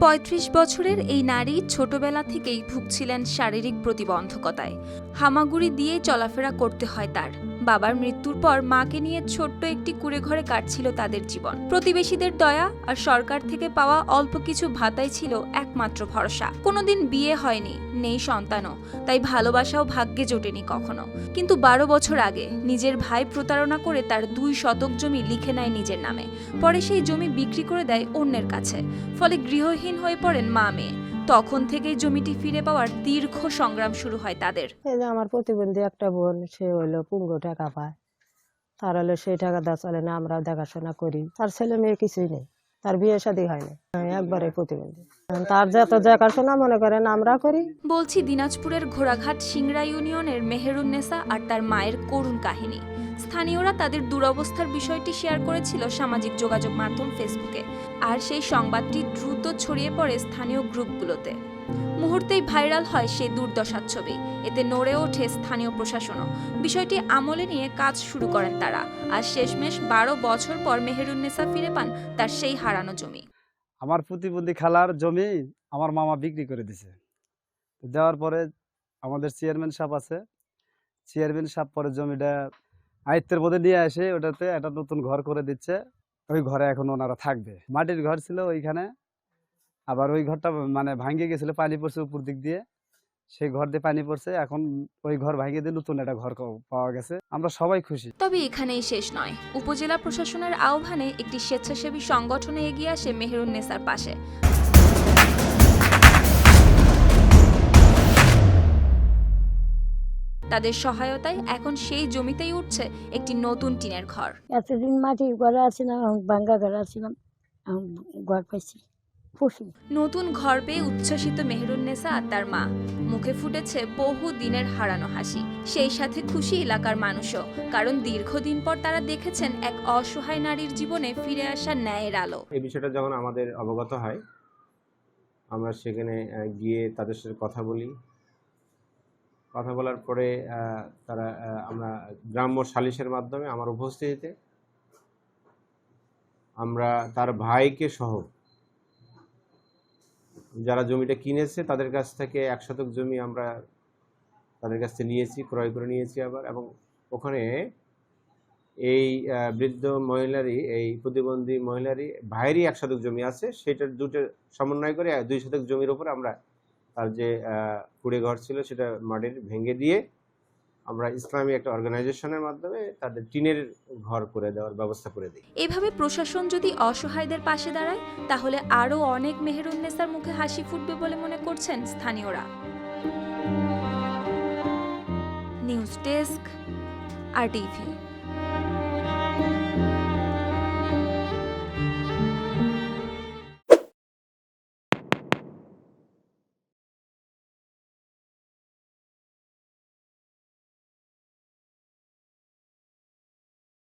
পঁয়ত্রিশ বছরের এই নারী ছোটবেলা থেকেই ভুগছিলেন শারীরিক প্রতিবন্ধকতায়। হামাগুড়ি দিয়ে চলাফেরা করতে হয় তার। বাবার মৃত্যুর পর মাকে নিয়ে ছোট্ট একটি কুড়ে ঘরে কাটছিল তাদের জীবন। প্রতিবেশীদের দয়া আর সরকার থেকে পাওয়া অল্প কিছু ভাতাই ছিল একমাত্র ভরসা। কোনোদিন বিয়ে হয়নি, নেই সন্তানও, তাই ভালোবাসাও ভাগ্যে জোটেনি কখনো। কিন্তু বারো বছর আগে নিজের ভাই প্রতারণা করে তার দুই শতক জমি লিখে নেয় নিজের নামে। পরে সেই জমি বিক্রি করে দেয় অন্যের কাছে, ফলে গৃহহীন হয়ে পড়েন মা মেয়ে তখন থেকেই জমিটি ফিরে পাওয়ার দীর্ঘ সংগ্রাম শুরু হয় তাদের। এই যে আমার প্রতিবন্ধী একটা বোন সে হইল পুঙ্গ টাকা পায়। তার হলে সেই টাকা দেওয়া চলে না আমরা দেখাশোনা করি। তার ছেলে মেয়ে কিছুই নেই তার বিয়ে শাদী হয়নি হ্যাঁ, একবারে প্রতিবন্ধী। তার যত দেখাশোনা মনে করেন আমরা করি। বলছি দিনাজপুরের ঘোড়াঘাট সিংড়া ইউনিয়নের মেহেরুন্নেসা আর তার মায়ের করুণ কাহিনী। স্থানীয়রা তাদের দুরবস্থার বিষয়টি শেয়ার করেছিল সামাজিক যোগাযোগ মাধ্যম ফেসবুকে। আর সেই সংবাদটি দ্রুত ছড়িয়ে পড়ে স্থানীয় গ্রুপগুলোতে। মুহূর্তেই ভাইরাল হয় সেই দুর্দশার ছবি। এতে নড়ে ওঠে স্থানীয় প্রশাসনও। বিষয়টি আমলে নিয়ে কাজ শুরু করেন তারা। আর শেষমেশ বারো বছর পর মেহেরুন্নেসা ফিরে পান তার সেই হারানো জমি। আমার প্রতিবন্ধী খেলার জমি আমার মামা বিক্রি করে দিছে। দেওয়ার পরে আমাদের চেয়ারম্যান সাহেব আছে। চেয়ারম্যান সাহেব পরে জমিটা আয়ত্তের মধ্যে নিয়ে আসে, ওটাতে একটা নতুন ঘর করে দিচ্ছে। ওই ঘরে এখন ওনারা থাকবে। মাটির ঘর ছিল ওইখানে। আবার ওই ঘরটা মানে ভাঙে গেছিল, পানি পড়ছে উপর দিক দিয়ে। সেই ঘর দিয়ে পানি পড়ছে, এখন ওই ঘর ভাঙিয়ে দিয়ে নতুন একটা ঘর পাওয়া গেছে। আমরা সবাই খুশি। তবে এখানেই শেষ নয়। উপজেলা প্রশাসনের আহ্বানে একটি স্বেচ্ছাসেবী সংগঠনে এগিয়ে আসে মেহেরুন্নেসার পাশে। তাদের সহায়তায় এখন সেই জমিতেই উঠছে একটি নতুন টিনের ঘর। এতদিন মাটির ঘরে আছিলাম ভাঙ্গা ঘরে আছিলাম এখন ঘর পাইছি নতুন ঘর পেয়ে উচ্ছ্বসিত মেহেরুন্নেসা আর তার মা। মুখে ফুটেছে বহু দিনের হারানো হাসি। সেই সাথে খুশি এলাকার মানুষও কারণ দীর্ঘদিন পর তারা দেখেছেন এক অসহায় নারীর জীবনে ফিরে আসা ন্যায়ের আলো। এই বিষয়টা যখন আমাদের অবগত হয় আমরা সেখানে গিয়ে তাদের সাথে কথা বলি কথা বলার পরে তারা আমরা গ্রাম্য সালিশের মাধ্যমে আমার উপস্থিতিতে আমরা তার ভাইকে সহ যারা জমিটা কিনেছে তাদের কাছ থেকে এক শতক জমি আমরা তাদের কাছ থেকে নিয়েছি, ক্রয় করে নিয়েছি আবার এবং ওখানে এই বৃদ্ধ মহিলারই, এই প্রতিবন্ধী মহিলারই ভাইয়েরই এক শতক জমি আছে। সেটার দুটো সমন্বয় করে দুই শতক জমির উপর আমরা তার যে কুড়ে ঘর ছিল সেটা মাটির ভেঙে দিয়ে আমরা ইসলামী একটা অর্গানাইজেশনের মাধ্যমে তাদের টিনের ঘর করে দেওয়ার ব্যবস্থা করে দিই। এভাবে প্রশাসন যদি অসহায়দের পাশে দাঁড়ায়, তাহলে আরও অনেক মেহেরুন্নেসার মুখে হাসি ফুটবে বলে মনে করছেন স্থানীয়রা। News desk, R TV.